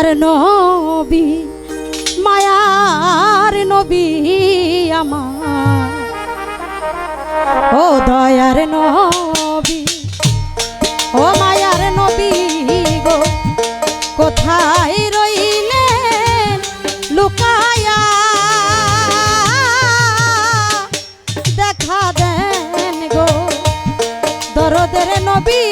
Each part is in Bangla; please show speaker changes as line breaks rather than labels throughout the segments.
আমার নবী, মায়ার নবী আমার। ও দয়ার নবী, ও মায়ার নবী গো, কোথায় রইলে লুকায়া? দেখা দেন গো, দরদের নবী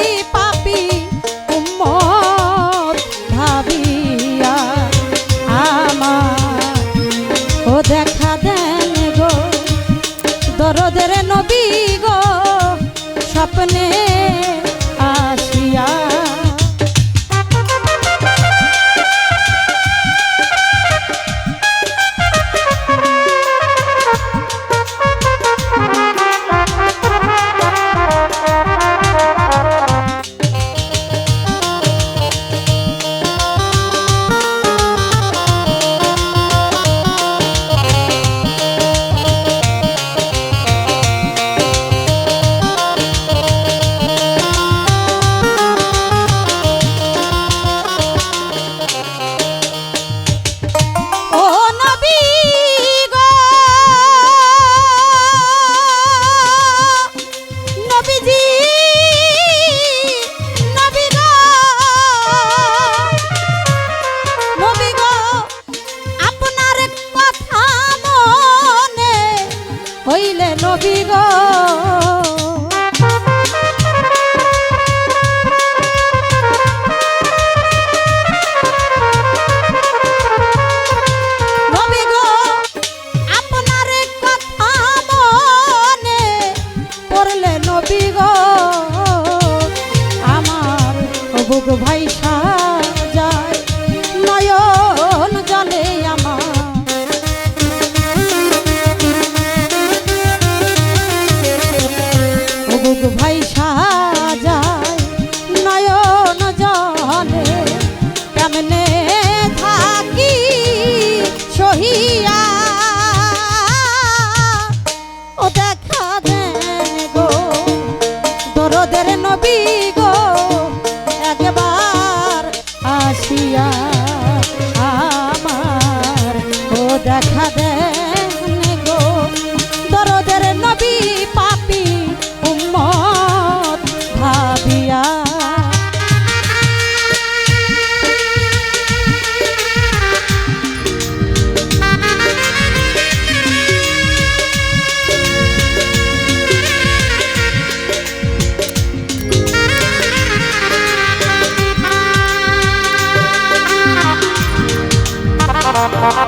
Thank.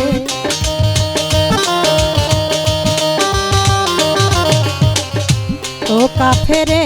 কাফেরে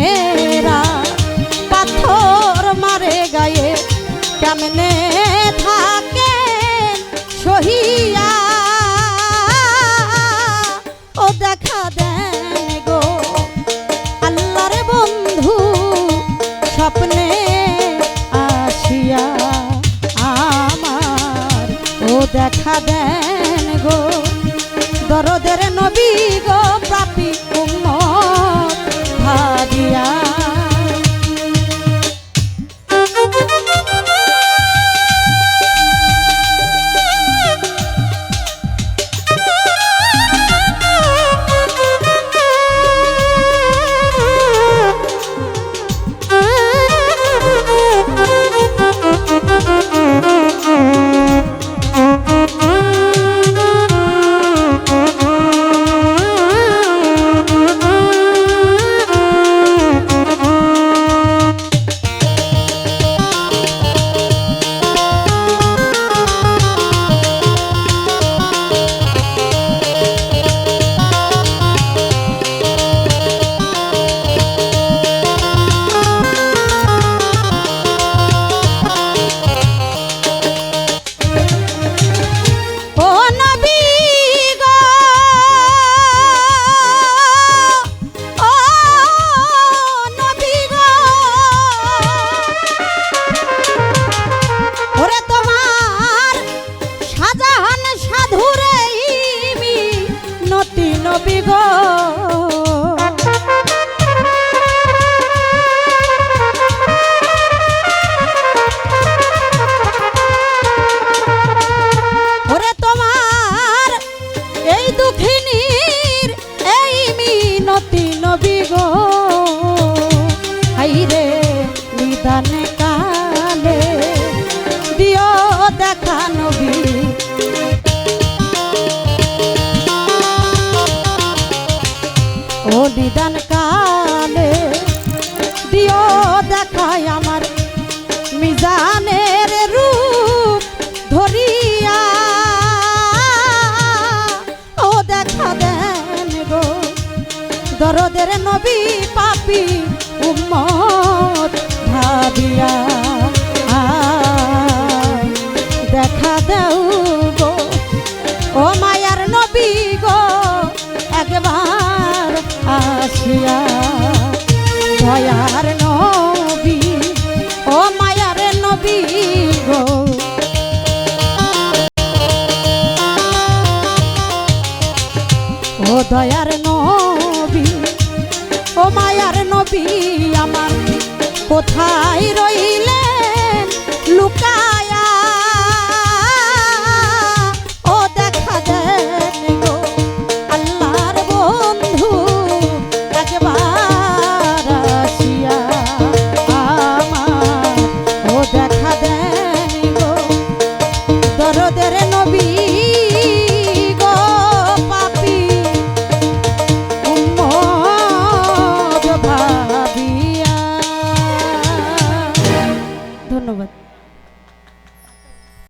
নদী নবী গ। মোদের নবী পাপি উম্মত ভাবিয়া দেখা দেও গো। ও মায়ার নবী গো, একবার আসিয়া, দয়ার আমার কোথায় রইলে?